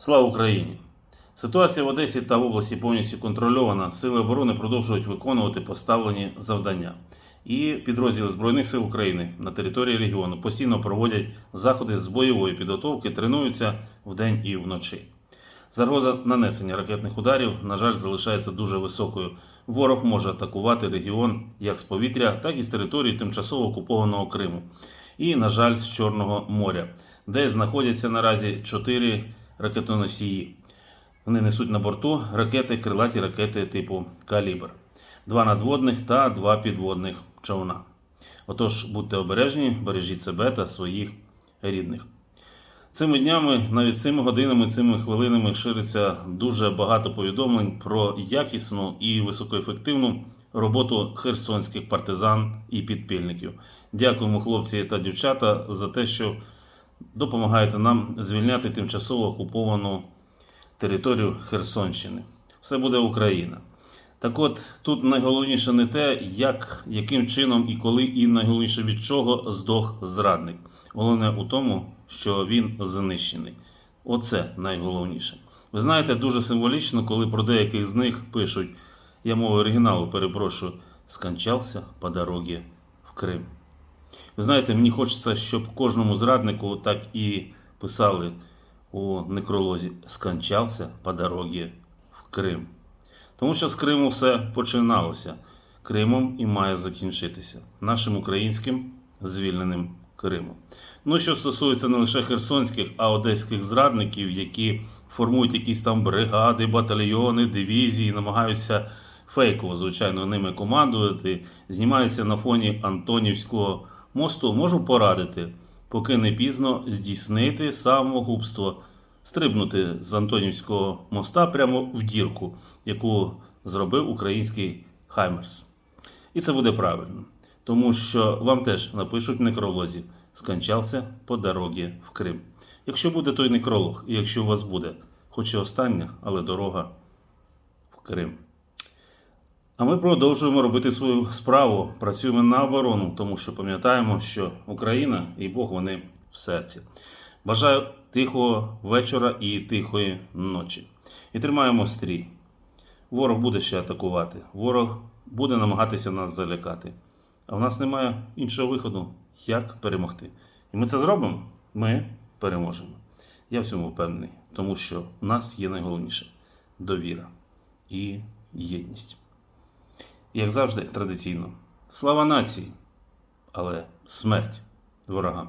Слава Україні! Ситуація в Одесі та в області повністю контрольована. Сили оборони продовжують виконувати поставлені завдання. І підрозділи Збройних сил України на території регіону постійно проводять заходи з бойової підготовки, тренуються вдень і вночі. Загроза нанесення ракетних ударів, на жаль, залишається дуже високою. Ворог може атакувати регіон як з повітря, так і з території тимчасово окупованого Криму. І, на жаль, з Чорного моря, де знаходяться наразі чотири ракетоносії. Вони несуть на борту ракети, крилаті ракети типу Калібр, два надводних та два підводних човна. Отож, будьте обережні, бережіть себе та своїх рідних. Цими днями, навіть цими годинами, цими хвилинами шириться дуже багато повідомлень про якісну і високоефективну роботу херсонських партизан і підпільників. Дякуємо, хлопці та дівчата, за те, що допомагаєте нам звільняти тимчасово окуповану територію Херсонщини. Все буде Україна. Так от, тут найголовніше не те, як, яким чином і коли, і найголовніше від чого здох зрадник. Головне у тому, що він знищений. Оце найголовніше. Ви знаєте, дуже символічно, коли про деяких з них пишуть, я мовою оригіналу перепрошую, скончався по дорозі в Крим. Ви знаєте, мені хочеться, щоб кожному зраднику так і писали у некролозі скончався по дорозі в Крим. Тому що з Криму все починалося. Кримом і має закінчитися нашим українським звільненим Кримом. Ну, що стосується не лише херсонських, а одеських зрадників, які формують якісь там бригади, батальйони, дивізії, намагаються фейково, звичайно, ними командувати, знімаються на фоні Антонівського мосту, можу порадити, поки не пізно здійснити самогубство стрибнути з Антонівського моста прямо в дірку, яку зробив український Хаймерс. І це буде правильно, тому що вам теж напишуть некролозі скончався по дорозі в Крим. Якщо буде той некролог, і якщо у вас буде, хоч і остання, але дорога в Крим. А ми продовжуємо робити свою справу, працюємо на оборону, тому що пам'ятаємо, що Україна і Бог вони в серці. Бажаю тихого вечора і тихої ночі. І тримаємо стрій. Ворог буде ще атакувати. Ворог буде намагатися нас залякати. А в нас немає іншого виходу, як перемогти. І ми це зробимо. Ми переможемо. Я в цьому впевнений, тому що в нас є найголовніше довіра і єдність. Як завжди, традиційно. Слава нації, але смерть ворогам.